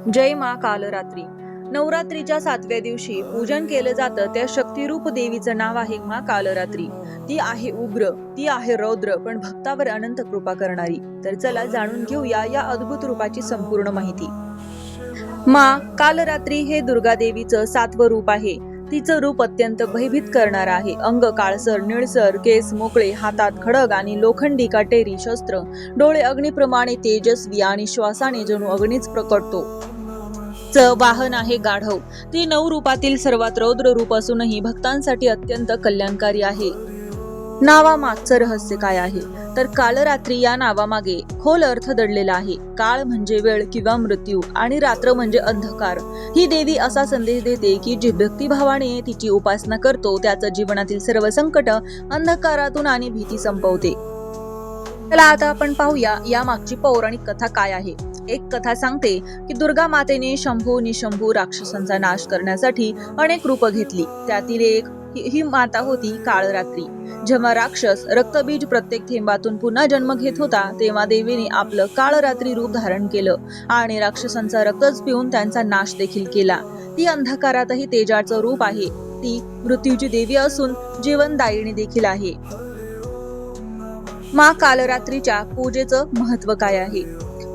जय मा कालरात्री. नवरात्रीच्या सातव्या दिवशी पूजन केलं जातं त्या शक्तिरूप देवीचं नाव आहे मा कालरात्री. ती आहे उग्र ती आहे रौद्र पण भक्तावर अनंत कृपा करणारी. तर चला जाणून घेऊया या अद्भुत रूपाची संपूर्ण माहिती. मा कालरात्री हे दुर्गा देवीचं सातवं रूप आहे. तिचं रूप अत्यंत भयभीत करणार आहे. अंग काळसर निळसर केस मोकळे हातात खडग आणि लोखंडी काटेरी शस्त्र. डोळे अग्निप्रमाणे तेजस्वी आणि श्वासाने जणू अग्नीच प्रकटतो. च वाहन आहे गाढव. ती नऊ रूपातील सर्वात रौद्र रूप असूनही भक्तांसाठी अत्यंत कल्याणकारी आहे. नावामागचं रहस्य काय आहे? तर कालरात्री या नावामागे खोल अर्थ दडलेला आहे. काळ म्हणजे वेळ किंवा मृत्यू आणि रात्र म्हणजे अंधकार. ही देवी असा संदेश देते की जी भक्तिभावाने तिची उपासना करतो त्याचं जीवनातील सर्व संकट अंधकारातून आणि भीती संपवते. चला आता आपण पाहूया या मागची पौराणिक कथा काय आहे. एक कथा सांगते की दुर्गा मातेने शंभू निशंभू राक्षसांचा नाश करण्यासाठी अनेक रूप घेतली. त्यातील एक ही ही माता होती काळरात्री. जेव्हा राक्षस रक्तबीज प्रत्येक थेंबातून पुन्हा जन्म घेत होता तेव्हा देवीने आपलं काळरात्री रूप धारण केलं आणि राक्षसांचा रक्तच पिऊन त्यांचा नाश देखील केला. ती अंधकारातही तेजाचं रूप आहे. ती मृत्यूची देवी असून जीवनदायिनी देखील आहे. मा कालरात्रीच्या पूजेचं महत्त्व काय आहे?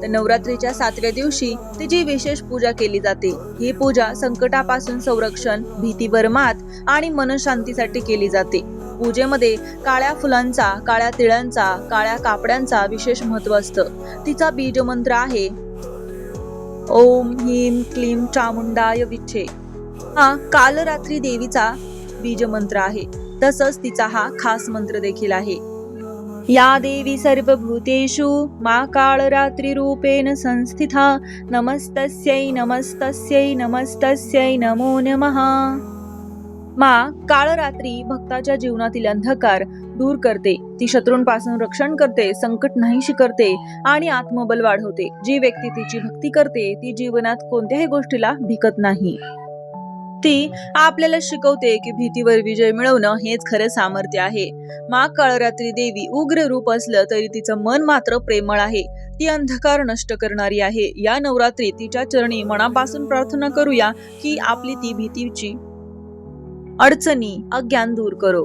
तर नवरात्रीच्या सातव्या दिवशी तिची विशेष पूजा केली जाते. ही पूजा संकटापासून संरक्षण भीतीवर मात आणि मनशांतीसाठी केली जाते. पूजेमध्ये काळ्या फुलांचा काळ्या तिळांचा काळ्या कापड्यांचा विशेष महत्त्व असतं. तिचा बीज मंत्र आहे ओम ह्रीम क्लीम चामुंडाय विच्छे. हा कालरात्री देवीचा बीज मंत्र आहे. तसंच तिचा हा खास मंत्र देखील आहे. या देवी सर्वभूतेषु मा काळरात्रिरूपेण संस्थिता नमस्तस्यै नमस्तस्यै नमस्तस्यै नमो नमः. मा काळरात्री भक्ताच्या जीवनातील अंधकार दूर करते. ती शत्रूंपासून रक्षण करते संकट नाहीशी करते आणि आत्मबल वाढवते. जी व्यक्ती तिची भक्ती करते ती जीवनात कोणत्याही गोष्टीला भिकत नाही. ती आपल्याला शिकवते की भीतीवर विजय मिळवणं हेच खरं सामर्थ्य आहे. मा काळरात्री देवी उग्र रूप असलं तरी तिचं मन मात्र प्रेमळ आहे. ती अंधकार नष्ट करणारी आहे. या नवरात्री तिच्या चरणी मनापासून प्रार्थना करूया की आपली ती भीतीची અડચની અજ્ઞાન દૂર કરો.